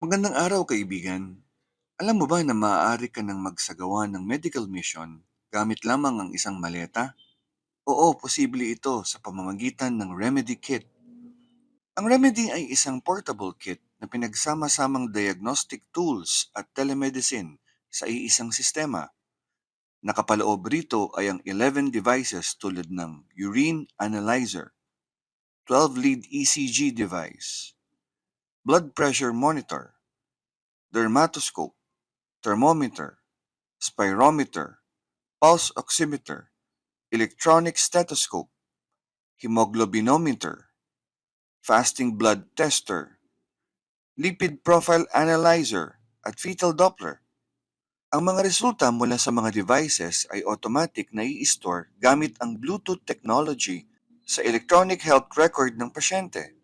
Magandang araw kaibigan. Alam mo ba na maaari ka nang magsagawa ng medical mission gamit lamang ang isang maleta? Oo, posible ito sa pamamagitan ng Remedy Kit. Ang Remedy ay isang portable kit na pinagsama-samang diagnostic tools at telemedicine sa iisang sistema. Nakapaloob rito ay ang 11 devices tulad ng urine analyzer, 12-lead ECG device, blood pressure monitor, dermatoscope, thermometer, spirometer, pulse oximeter, electronic stethoscope, hemoglobinometer, fasting blood tester, lipid profile analyzer, at fetal Doppler. Ang mga resulta mula sa mga devices ay automatic na i-store gamit ang Bluetooth technology sa electronic health record ng pasyente.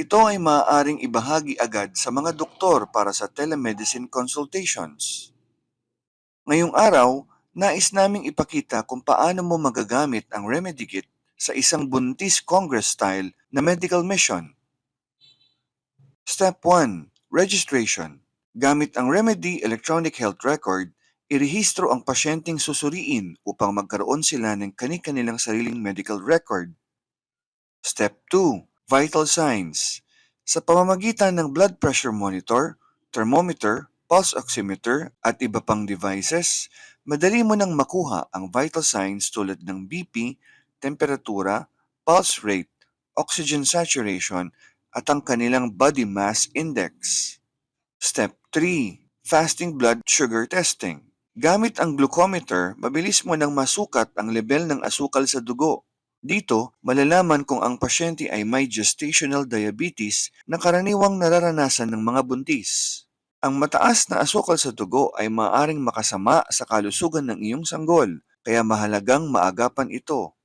Ito ay maaaring ibahagi agad sa mga doktor para sa telemedicine consultations. Ngayong araw, nais naming ipakita kung paano mo magagamit ang Remedy Kit sa isang buntis Congress style na medical mission. Step 1. Registration. Gamit ang Remedy Electronic Health Record, irehistro ang pasyenteng susuriin upang magkaroon sila ng kani-kanilang sariling medical record. Step 2. Vital signs. Sa pamamagitan ng blood pressure monitor, thermometer, pulse oximeter at iba pang devices, madali mo nang makuha ang vital signs tulad ng BP, temperatura, pulse rate, oxygen saturation, at ang kanilang body mass index. Step 3. Fasting blood sugar testing. Gamit ang glucometer, mabilis mo nang masukat ang level ng asukal sa dugo. Dito, malalaman kung ang pasyente ay may gestational diabetes na karaniwang nararanasan ng mga buntis. Ang mataas na asukal sa dugo ay maaaring makasama sa kalusugan ng iyong sanggol, kaya mahalagang maagapan ito.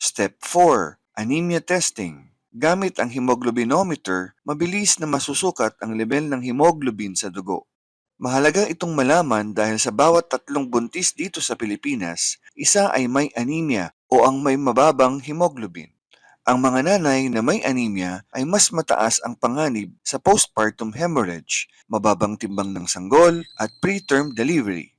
Step 4. Anemia testing. Gamit ang hemoglobinometer, mabilis na masusukat ang level ng hemoglobin sa dugo. Mahalaga itong malaman dahil sa bawat tatlong buntis dito sa Pilipinas, isa ay may anemia o ang may mababang hemoglobin. Ang mga nanay na may anemia ay mas mataas ang panganib sa postpartum hemorrhage, mababang timbang ng sanggol at preterm delivery.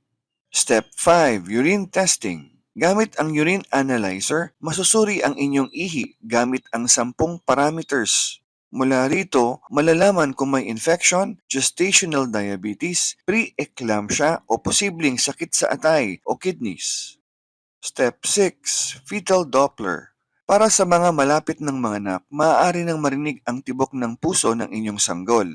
Step 5. Urine testing. Gamit ang urine analyzer, masusuri ang inyong ihi gamit ang sampung parameters. Mula rito, malalaman kung may infection, gestational diabetes, pre-eclampsia o posibleng sakit sa atay o kidneys. Step 6. Fetal Doppler. Para sa mga malapit ng mga anak, maaari nang marinig ang tibok ng puso ng inyong sanggol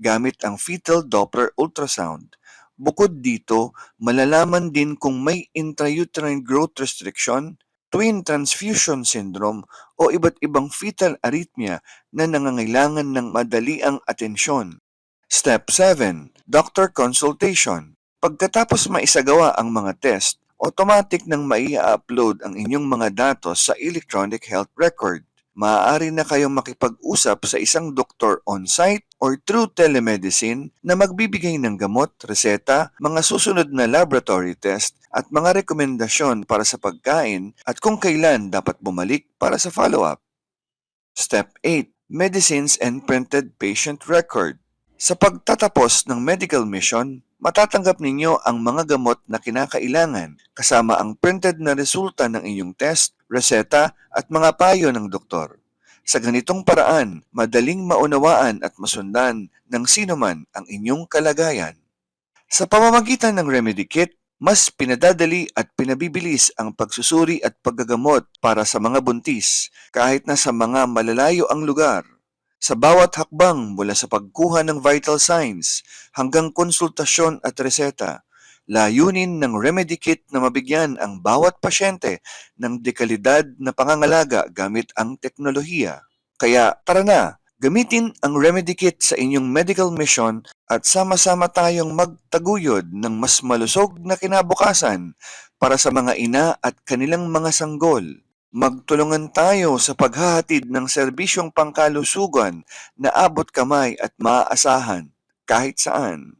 gamit ang fetal Doppler ultrasound. Bukod dito, malalaman din kung may intrauterine growth restriction, twin transfusion syndrome o iba't ibang fetal arrhythmia na nangangailangan ng madaliang atensyon. Step 7. Doctor Consultation. Pagkatapos maisagawa ang mga test, automatic nang maia-upload ang inyong mga datos sa electronic health record maaari na kayong makipag-usap sa isang doktor on-site or through telemedicine na magbibigay ng gamot, reseta, mga susunod na laboratory test at mga rekomendasyon para sa pagkain at kung kailan dapat bumalik para sa follow-up. Step 8. Medicines and Printed Patient Record Sa pagtatapos ng medical mission, matatanggap ninyo ang mga gamot na kinakailangan kasama ang printed na resulta ng inyong test reseta at mga payo ng doktor. Sa ganitong paraan, madaling maunawaan at masundan ng sino man ang inyong kalagayan. Sa pamamagitan ng Remedy Kit, mas pinadadali at pinabibilis ang pagsusuri at paggagamot para sa mga buntis kahit na sa mga malalayo ang lugar. Sa bawat hakbang mula sa pagkuha ng vital signs hanggang konsultasyon at reseta, Layunin ng Remedy Kit na mabigyan ang bawat pasyente ng dekalidad na pangangalaga gamit ang teknolohiya. Kaya tara na, gamitin ang Remedy Kit sa inyong medical mission at sama-sama tayong magtaguyod ng mas malusog na kinabukasan para sa mga ina at kanilang mga sanggol. Magtulungan tayo sa paghahatid ng serbisyong pangkalusugan na abot kamay at maaasahan kahit saan.